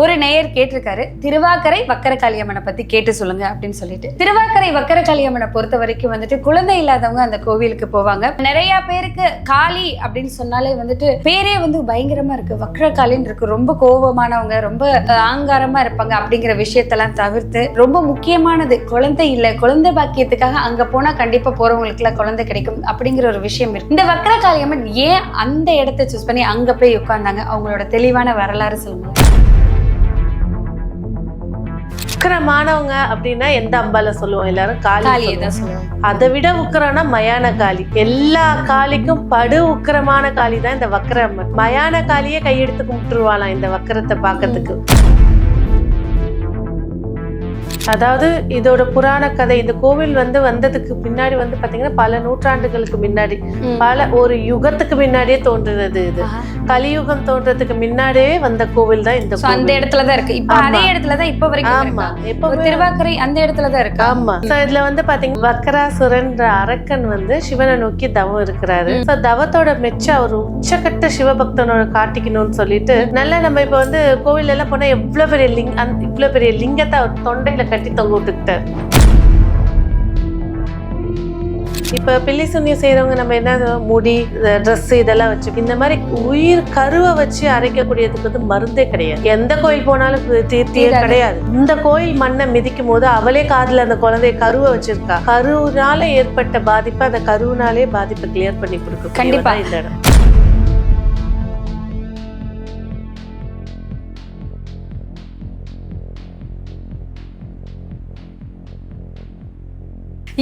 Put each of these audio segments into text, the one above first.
ஒரு நேயர் கேட்டிருக்காரு திருவாக்கரை வக்கர காளியம்மனை பத்தி கேட்டு சொல்லுங்க அப்படின்னு சொல்லிட்டு. திருவாக்கரை வக்கர காளியம்மனை பொறுத்த வரைக்கும் வந்துட்டு குழந்தை இல்லாதவங்க அந்த கோவிலுக்கு போவாங்க. நிறைய பேருக்கு காளி அப்படின்னு சொன்னாலே வந்துட்டு பேரே வந்து பயங்கரமா இருக்கு. வக்கர காளின்னு இருக்கு. ரொம்ப கோபமானவங்க ரொம்ப ஆங்காரமா இருப்பாங்க அப்படிங்கிற விஷயத்தெல்லாம் தவிர்த்து ரொம்ப முக்கியமானது குழந்தை இல்லை குழந்தை பாக்கியத்துக்காக அங்க போனா கண்டிப்பா போறவங்களுக்கு எல்லாம் குழந்தை கிடைக்கும் அப்படிங்கிற ஒரு விஷயம் இருக்கு. இந்த வக்கர காளியம்மன் ஏன் அந்த இடத்த சூஸ் பண்ணி அங்க போய் உட்கார்ந்தாங்க? அவங்களோட தெளிவான வரலாறு சொல்லுங்க. உக்கிரமானவங்க அப்படின்னா எந்த அம்பால சொல்லுவோம்? எல்லாரும் காளி அதை விட உக்கிரம்னா மயான காளி. எல்லா காளிக்கும் படு உக்கிரமான காளி தான் இந்த வக்கர மயான காளியே கையெடுத்து கும்பிட்டுருவாளாம் இந்த வக்கரத்தை பார்க்கறதுக்கு. அதாவது இதோட புராண கதை இந்த கோவில் வந்து வந்ததுக்கு பின்னாடி வந்து பாத்தீங்கன்னா பல நூற்றாண்டுகளுக்கு முன்னாடி. பல ஒரு யுகத்துக்கு முன்னாடியே தோன்றுறது இது. கலியுகம் தோன்றதுக்கு முன்னாடியே வந்த கோவில் தான் இந்த அந்த இடத்துல தான் இருக்கு. இப்ப. அதே இடத்துல தான் இப்ப வரைக்கும் ஆமா. ஒரு திருவாக்கரை அந்த இடத்துல தான் இருக்கா? ஆமா. இதுல வந்து பாத்தீங்கன்னா வக்கராசுரன்ற அரக்கன் வந்து சிவனை நோக்கி தவம் இருக்கிறாரு. தவத்தோட மெச்ச அவர் உச்சக்கட்ட சிவபக்தனோட காட்டிக்கணும்னு சொல்லிட்டு நல்லா நம்ம இப்ப வந்து கோவில் எல்லாம் போனா எவ்வளவு பெரிய லிங் இவ்வளவு பெரிய லிங்கத்தை தொண்டையில கட்டி தொங்க விட்டுக்கிட்டார் இப்ப பில்லி சுண்ணியம் செய்யறவங்க நம்ம என்ன முடி ட்ரெஸ் இதெல்லாம் வச்சு இந்த மாதிரி உயிர் கருவை வச்சு அரைக்கக்கூடியதுக்கு வந்து மருந்தே கிடையாது. எந்த கோயில் போனாலும் தீர்த்தியே தீராது. கிடையாது. இந்த கோயில் மண்ணை மிதிக்கும் போது அவளே காதுல அந்த குழந்தைய கருவை வச்சிருக்கா. கருவுனால ஏற்பட்ட பாதிப்பு அந்த கருவுனாலே பாதிப்பை கிளியர் பண்ணி கொடுக்கும் கண்டிப்பா. இந்த இடம்.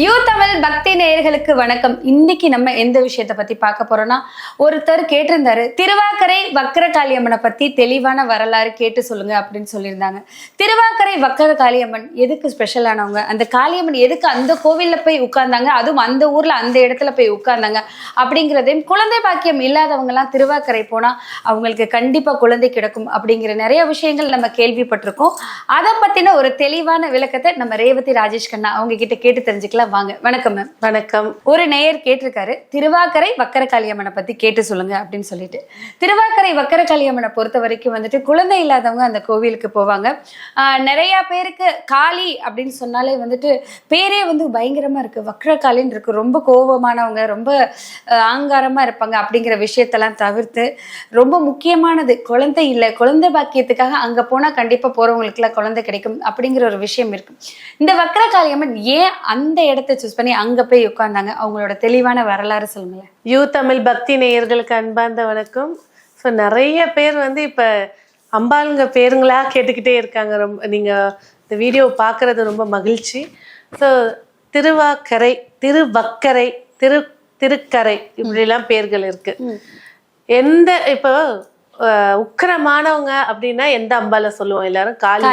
யூ தமிழ் பக்தி நேயர்களுக்கு வணக்கம். இன்னைக்கு நம்ம எந்த விஷயத்த பத்தி பார்க்க போறோம்னா ஒருத்தர் கேட்டிருந்தாரு திருவாக்கரை வக்கர காளியம்மனை பத்தி தெளிவான வரலாறு கேட்டு சொல்லுங்க அப்படின்னு சொல்லியிருந்தாங்க. திருவாக்கரை வக்கர காளியம்மன் எதுக்கு ஸ்பெஷலானவங்க அந்த காளியம்மன் எதுக்கு அந்த கோவில்ல போய் உட்கார்ந்தாங்க? அதுவும் அந்த ஊர்ல அந்த இடத்துல போய் உட்கார்ந்தாங்க. அப்படிங்கிறதையும் குழந்தை பாக்கியம் இல்லாதவங்க எல்லாம் திருவாக்கரை போனா அவங்களுக்கு கண்டிப்பா குழந்தை கிடக்கும் அப்படிங்கிற நிறைய விஷயங்கள் நம்ம கேள்விப்பட்டிருக்கோம். அதை பத்தின ஒரு தெளிவான விளக்கத்தை நம்ம ரேவதி ராஜேஷ் கண்ணா அவங்க கிட்ட கேட்டு தெரிஞ்சுக்கலாம். வாங்க. வணக்கம் மேம் வணக்கம். ஒரு நேயர் கேட்டிருக்காரு திருவாக்கரை வக்கர காளியம்மனை பத்தி கேட்டு சொல்லுங்க அப்படின்னு சொல்லிட்டு. திருவாக்கரை வக்கர காளியம்மனை பொறுத்த வரைக்கும் வந்துட்டு குழந்தை இல்லாதவங்க அந்த கோவிலுக்கு போவாங்க. நிறைய பேருக்கு காளி அப்படின்னு சொன்னாலே வந்துட்டு பேரே வந்து பயங்கரமா இருக்கு. வக்கர காளின்னு இருக்கு. ரொம்ப கோபமானவங்க ரொம்ப ஆங்காரமா இருப்பாங்க அப்படிங்கிற விஷயத்தெல்லாம் தவிர்த்து ரொம்ப முக்கியமானது குழந்தை இல்லை குழந்தை பாக்கியத்துக்காக அங்க போனா கண்டிப்பா போறவங்களுக்குலாம் குழந்தை கிடைக்கும் அப்படிங்கிற ஒரு விஷயம் இருக்கு. இந்த வக்கர காளியம்மன் ஏன் அந்த இடத்தை சூஸ் பண்ணி அங்க போய் உட்கார்ந்தாங்க. அவங்களோட தெளிவான வரலாறு சொல்லுங்களேன். யூ தமிழ் பக்தி நேயர்களுக்கு அன்பார்ந்த வணக்கம். ஸோ நிறைய பேர் வந்து இப்ப அம்பாளுங்க பேருங்களா கேட்டுக்கிட்டே இருக்காங்க. ரொம்ப நீங்க இந்த வீடியோ பார்க்கறது ரொம்ப மகிழ்ச்சி. ஸோ திருவாக்கரை திருவக்கரை திரு திருக்கரை இப்படிலாம் பேர்கள் இருக்கு. எந்த இப்போ உக்கிரமானவங்க அப்படின்னா எந்த அம்பால சொல்லுவோம்? எல்லாரும் காளி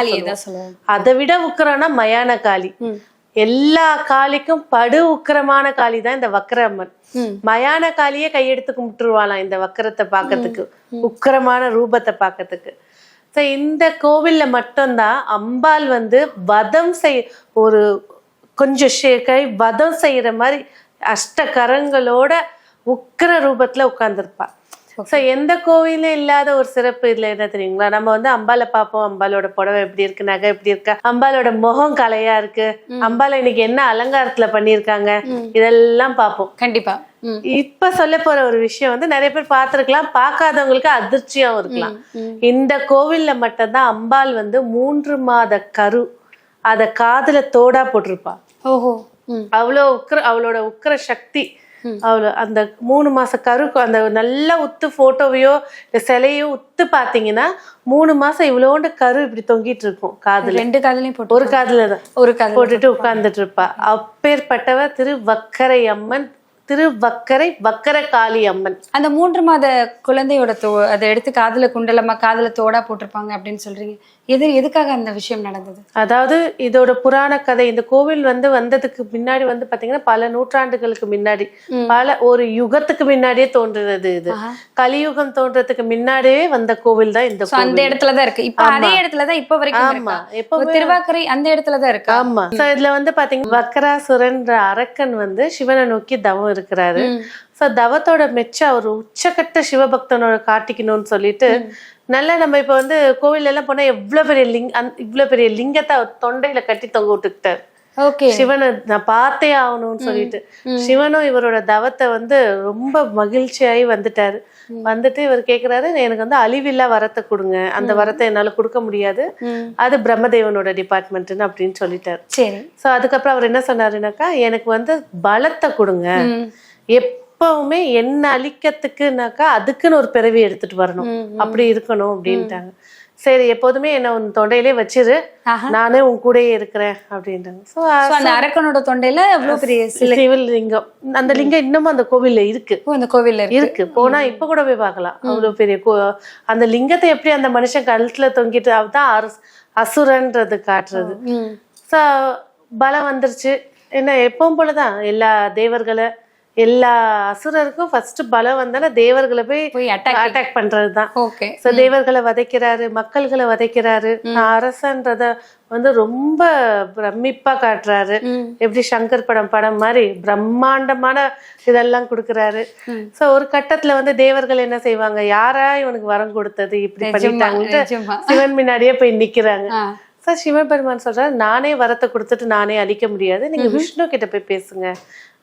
அதை விட உக்கிரம்னா மயான காளி. எல்லா காளிக்கும் படு உக்கிரமான காளி தான் இந்த வக்கர அம்மன் ம். மயான காளியே கையெடுத்து கும்பிட்டுருவாளாம் இந்த வக்கரத்தை பார்க்கறதுக்கு. உக்கிரமான ரூபத்தை பார்க்கறதுக்கு. ஸோ இந்த கோவில்ல மட்டும்தான் அம்பாள் வந்து வதம் செய் ஒரு கொஞ்சம் கை வதம் செய்யற மாதிரி அஷ்ட கரங்களோட உக்கிர ரூபத்துல உட்கார்ந்துருப்பா. ஸோ எந்த கோவிலும் இல்லாத ஒரு சிறப்பு இதுல என்ன தெரியுங்களா? நம்ம வந்து அம்பாலை பார்ப்போம் அம்பாலோட புடவை எப்படி இருக்கு நகை எப்படி இருக்கு அம்பாலோட முகம் கலையா இருக்கு அம்பாலை இன்னைக்கு என்ன அலங்காரத்துல பண்ணியிருக்காங்க இதெல்லாம் பார்ப்போம். கண்டிப்பா. இப்ப சொல்ல போற ஒரு விஷயம் வந்து நிறைய பேர் பார்த்திருக்கலாம் பார்க்காதவங்களுக்கு அதிர்ச்சியாவும் இருக்கலாம். இந்த கோவில்ல மட்டும்தான் அம்பாள் வந்து மூன்று மாத கரு அத காதுல தோடா போட்டிருப்பா. ஓஹோ. அவ்வளோ உக்கிர அவளோட உக்கிர சக்தி. அவ்வளோ அந்த மூணு மாச கருக்கு அந்த நல்ல உத்து போட்டோவையோ இல்ல சிலையோ உத்து பாத்தீங்கன்னா மூணு மாசம் இவ்வளோண்டு கரு இப்படி தொங்கிட்டு இருக்கும் காதுல. ரெண்டு காதலையும் போட்டு ஒரு காதுல தான் ஒரு காதல் போட்டுட்டு உட்கார்ந்துட்டு இருப்பா அப்பேற்பட்டவ திரு வக்கரை அம்மன் திரு வக்கரை வக்கர காளி அம்மன். அந்த மூன்று மாத குழந்தையோட தோ அதை எடுத்து காதுல குண்டலமா காதுல தோடா போட்டிருப்பாங்க அப்படின்னு சொல்றீங்க. எது எதுக்காக அந்த விஷயம் நடந்தது? அதாவது இதோட புராண கதை இந்த கோவில் வந்து வந்ததுக்கு முன்னாடி வந்து பாத்தீங்கன்னா பல நூற்றாண்டுகளுக்கு முன்னாடி பல ஒரு யுகத்துக்கு முன்னாடியே தோன்றுறது இது. கலியுகம் தோன்றதுக்கு முன்னாடியே வந்த கோவில் தான் இந்த அந்த கோவில். இடத்துல தான் இருக்கு. இப்ப அதே இடத்துல தான் இப்ப வரைக்கும் ஆமா. ஒரு திருவாக்கரை அந்த இடத்துல தான் இருக்கா? ஆமா. இதுல வந்து பாத்தீங்கன்னா வக்கராசுரன்ற அரக்கன் வந்து சிவனை நோக்கி தவம் இருக்கிறாரு. ஸோ தவத்தோட மெச்ச அவர் உச்சக்கட்ட சிவபக்தனோட காட்டிக்கணும்னு சொல்லிட்டு நல்லா நம்ம இப்ப வந்து கோவில் எல்லாம் போனா எவ்வளவு பெரிய லிங் இவ்வளவு பெரிய லிங்கத்தை தொண்டையில கட்டி தொங்க விட்டுக்கிட்டாரு. ஓகே. சிவனை நான் பார்த்தே ஆகணும்னு சொல்லிட்டு. சிவனும் இவரோட தவத்தை வந்து ரொம்ப மகிழ்ச்சியாகி வந்துட்டாரு. வந்துட்டு இவர் கேக்குறாரு எனக்கு வந்து அழிவில்லா வரத்தை கொடுங்க. அந்த வரத்தை என்னால கொடுக்க முடியாது. அது பிரம்மதேவனோட டிபார்ட்மெண்ட்னு அப்படின்னு சொல்லிட்டாரு. சோ அதுக்கப்புறம் அவர் என்ன சொன்னாருனாக்கா எனக்கு வந்து பலத்தை கொடுங்க. ம். எப்பவுமே என்ன அழிக்கிறதுக்குனாக்கா அதுக்குன்னு ஒரு பிறவி எடுத்துட்டு வரணும். அப்படி இருக்கணும் அப்படின்ட்டாங்க. சரி எப்போதுமே என்ன உன் தொண்டையிலே வச்சிரு. நானே உன் கூடயே இருக்கிறேன் அப்படின்ட்டாங்க. ஸோ So, அந்த அரக்கனோட தொண்டையில எவ்வளவு பெரிய சிலை? சிவில் லிங்கம். அந்த லிங்கம் இன்னமும் அந்த கோவில்ல இருக்கு. அந்த கோவில்ல இருக்கு. போனா இப்ப கூட போய் பார்க்கலாம். அவ்வளவு பெரிய அந்த லிங்கத்தை எப்படி அந்த மனுஷன் கழுத்துல தொங்கிட்டு அரஸ்- அசுரன்றது காட்டுறது. ஸோ பலம் வந்துருச்சு. என்ன எப்பவும் போலதான். எல்லா தேவர்களை எல்லா அசுரருக்கும் ஃபர்ஸ்ட் பலம் வந்தாலும் தேவர்களை போய் அட்டாக் பண்றதுதான். ஓகே ஸோ தேவர்களை வதைக்கிறாரு மக்கள்களை வதைக்கிறாரு அரசன்றத வந்து ரொம்ப பிரமிப்பா காட்டுறாரு. எப்படி சங்கர் படம் படம் மாதிரி பிரம்மாண்டமான இதெல்லாம் கொடுக்கறாரு. சோ ஒரு கட்டத்துல வந்து தேவர்கள் என்ன செய்வாங்க? யாரா இவனுக்கு வரம் கொடுத்தது? இப்படி பண்ணிட்டாங்கன்ட்டு. சிவன் முன்னாடியே போய் நிக்கிறாங்க. ஆ. சோ சிவபெருமான் சொல்றாரு நானே வரத்தை கொடுத்துட்டு நானே அழிக்க முடியாது நீங்க விஷ்ணு கிட்ட போய் பேசுங்க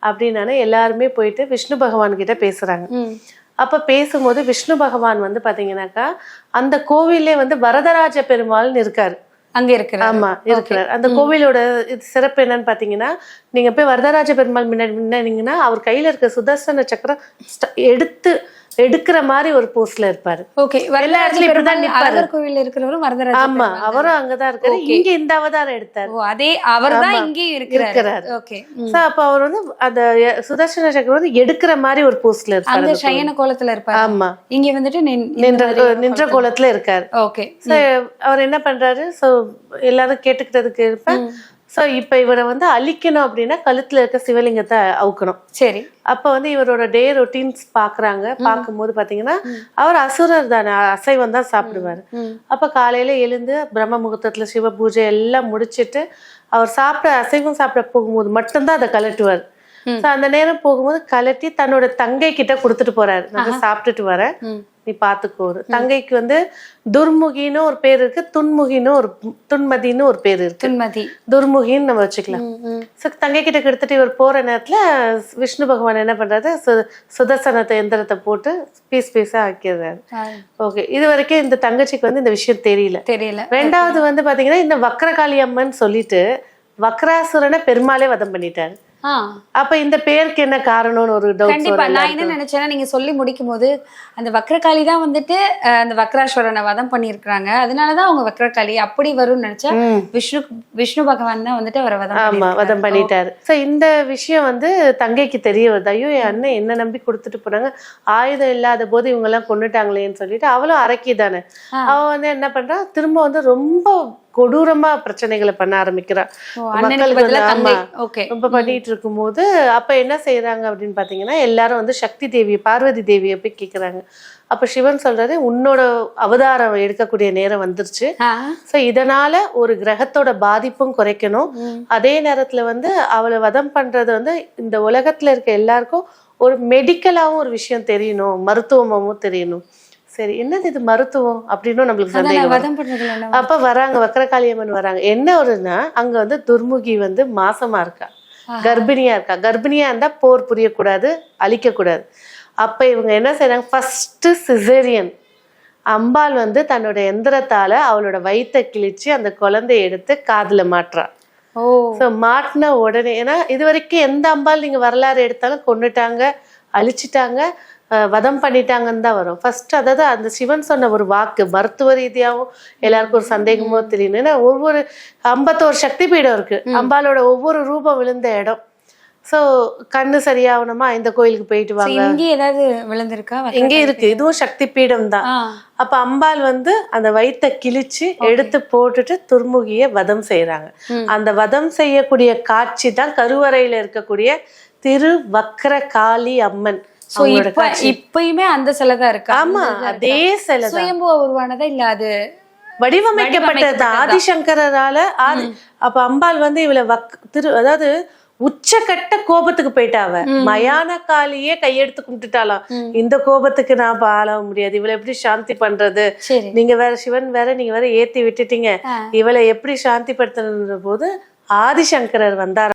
அப்படின்னானே எல்லாருமே போயிட்டு விஷ்ணு பகவான் கிட்ட பேசுறாங்க ம். அப்ப பேசும்போது விஷ்ணு பகவான் வந்து பாத்தீங்கன்னாக்கா அந்த கோவிலே வந்து வரதராஜ பெருமாள்னு இருக்காரு அங்க இருக்கிற ஆமா இருக்கிறார். அந்த கோவிலோட சிறப்பு என்னன்னு பாத்தீங்கன்னா நீங்க போய் வரதராஜ பெருமாள் முன்னாடி அவர் கையில இருக்க சுதர்சன சக்கரம் எடுத்து எடுக்கிற மாதிரி ஒரு போஸ்ட்ல இருப்பாரு. ஓகே. எல்லா இடத்துலயும் இப்படிதான் நிப்பாரு. இருக்கிறவரும் வரதராஜ ஆமா அவரும் அங்கதான் இருக்காரு. இங்க இந்த அவதாரம் எடுத்தாரு. அதே அவர்தான் இங்கேயும் இருக்கிறாரு. இருக்கிறாரு. ஓகே. சோ அப்ப அவர் வந்து அந்த சுதர்சன சக்கரம் வந்து எடுக்கிற மாதிரி ஒரு போஸ்ட்ல இருப்பாரு அந்த சயன கோலத்துல இருப்பாரு. ஆமா. இங்க வந்துட்டு நின்ற நின்ற கோலத்துல இருக்காரு. ஓகே. So, அவர் என்ன பண்றாரு? சோ எல்லாரும் கேட்டுக்கிட்டதுக்கு இருப்ப. சோ இப்ப இவரை வந்து அழிக்கணும் அப்படின்னா கழுத்துல இருக்க சிவலிங்கத்தை அவுக்கணும். சரி. அப்ப வந்து இவரோட டே ரொட்டீன்ஸ் பாக்குறாங்க. பார்க்கும்போது பாத்தீங்கன்னா அவர் அசுரர் தானே அசைவம் தான் சாப்பிடுவாரு. அப்ப காலையில எழுந்து பிரம்ம முகூர்த்தத்துல சிவ பூஜை எல்லாம் முடிச்சிட்டு அவர் சாப்பிட அசைவம் சாப்பிட போகும்போது மட்டும்தான் அதை கலட்டுவார் So, அந்த நேரம் போகும்போது கலட்டி தன்னோட தங்கை கிட்ட கொடுத்துட்டு போறாரு. நான் சாப்பிட்டுட்டு வரேன். நீ பாத்துக்கோ தங்கைக்கு வந்து துர்முகின்னு ஒரு பேர் இருக்கு துன்முகின்னு ஒரு துன்மதின்னு ஒரு பேர் இருக்கு. துன்மதி. துர்முகின்னு நம்ம வச்சுக்கலாம். ஸோ தங்கை கிட்ட கொடுத்துட்டு இவர் போற நேரத்துல விஷ்ணு பகவான் என்ன பண்றாரு? சு- சுதர்சனத்தை எந்திரத்தை போட்டு பீஸ் பீஸா ஆக்கிடுறாரு. ஓகே. இது வரைக்கும் இந்த தங்கச்சிக்கு வந்து இந்த விஷயம் தெரியல. தெரியல. ரெண்டாவது வந்து பாத்தீங்கன்னா இந்த வக்ரகாளி அம்மன் சொல்லிட்டு வக்ராசுரனை பெருமாளே வதம் பண்ணிட்டாரு. அப்ப இந்த பேருக்கு என்ன காரணம்னு ஒரு டவுட் கண்டிப்பா நான் என்ன நினைச்சேன்னா நீங்க சொல்லி முடிக்கும் போது அந்த வக்ரகாளி தான் வந்துட்டு அந்த வக்ராஸ்வரனை வதம் பண்ணியிருக்கிறாங்க. அதனாலதான் அவங்க வக்ரகாளி அப்படி வரும்னு நினைச்சா விஷ்ணு விஷ்ணு பகவான் தான் வந்துட்டு அவரை வதம் ஆமா. வதம் பண்ணிட்டாரு. சோ இந்த விஷயம் வந்து தங்கைக்கு தெரிய வருது ஐயோ என் அண்ணன் என்ன நம்பி கொடுத்துட்டு போனாங்க ஆயுதம் இல்லாத போது இவங்க எல்லாம் கொண்டுட்டாங்களேன்னு சொல்லிட்டு அவளும் அரக்கி தானே அவ வந்து என்ன பண்றா? திரும்ப வந்து ரொம்ப கொடூரமா பிரச்சனைகளை பண்ண ஆரம்பிக்கிறா. ஓ, அண்ணனுக்கு மக்களுக்கு பதிலா வந்து, தங்கை ஆமா. ஓகே. ரொம்ப பண்ணிட்டு இருக்கும்போது அப்ப என்ன செய்யறாங்க அப்படின்னு பாத்தீங்கன்னா எல்லாரும் வந்து சக்தி தேவி பார்வதி தேவியை போய் கேக்குறாங்க. அப்ப சிவன் சொல்றாரு உன்னோட அவதாரம் எடுக்கக்கூடிய நேரம் வந்துருச்சு. சோ இதனால ஒரு கிரகத்தோட பாதிப்பும் குறைக்கணும். அதே நேரத்துல வந்து அவளை வதம் பண்றது வந்து இந்த உலகத்துல இருக்க எல்லாருக்கும் ஒரு மெடிக்கலாவும் ஒரு விஷயம் தெரியணும். மருத்துவமும் தெரியணும். சரி என்னது இது மருத்துவம் அப்படின்னு நம்மளுக்கு சந்தேகம் அப்ப வராங்க வக்கரகாளியம்மன் வராங்க. என்ன ஒருன்னா அங்க வந்து துர்முகி வந்து மாசமா இருக்கா. கர்ப்பிணியா இருக்கா. கர்ப்பிணியா இருந்தா போர் புரியக்கூடாது அழிக்க கூடாது அப்ப இவங்க என்ன செய்றாங்க ஃபர்ஸ்ட் சிசேரியன் அம்பாள் வந்து தன்னோட எந்திரத்தால அவளோட வயித்தை கிழிச்சு அந்த குழந்தைய எடுத்து காதுல மாட்டுறா ஓ. ஸோ மாட்டின உடனே ஏன்னா இது வரைக்கும் எந்த அம்பாள் நீங்க வரலாறு எடுத்தாலும் கொன்னுட்டாங்க. அழிச்சிட்டாங்க வதம் பண்ணிட்டாங்கன்னு தான் வரும். ஃபர்ஸ்ட் அதாவது அந்த சிவன் சொன்ன ஒரு வாக்கு மருத்துவ ரீதியாகவும் எல்லாருக்கும் ஒரு சந்தேகமோ தெரியும் ஏன்னா ஒவ்வொரு ஐம்பத்தோரு சக்தி பீடம் இருக்கு அம்பாளோட ஒவ்வொரு ரூபம் விழுந்த இடம். ஸோ கண்ணு சரியாகணுமா? இந்த கோயிலுக்கு போயிட்டு வாங்க. இங்கே ஏதாவது விழுந்திருக்கா? இங்கே இருக்கு. இதுவும் சக்தி பீடம் தான் அப்ப அம்பாள் வந்து அந்த வயித்தை கிழிச்சு எடுத்து போட்டுட்டு துர்முகிய வதம் செய்யறாங்க அந்த வதம் செய்யக்கூடிய காட்சி தான் கருவறையில இருக்கக்கூடிய திரு வக்ர காளி அம்மன் இப்ப இப்பயுமே அந்த சிலை தான் இருக்கா ஆமா அதே சிலை. சுயம்புவ உருவானதா இல்ல அது வடிவமைக்கப்பட்டது ஆதிசங்கரால ஆதி அப்ப அம்பாள் வந்து இவளை வக் திரு அதாவது உச்சக்கட்ட கோபத்துக்கு போயிட்டா அவ. மயான காளியே கையெடுத்து கும்பிட்டுட்டாலாம் இந்த கோபத்துக்கு நான் பாழ முடியாது. இவளை எப்படி சாந்தி பண்றது? நீங்க வேற சிவன் வேற நீங்க வேற ஏத்தி விட்டுட்டீங்க. இவளை எப்படி சாந்தி படுத்தணுன்ற போது ஆதிசங்கரர் வந்தார்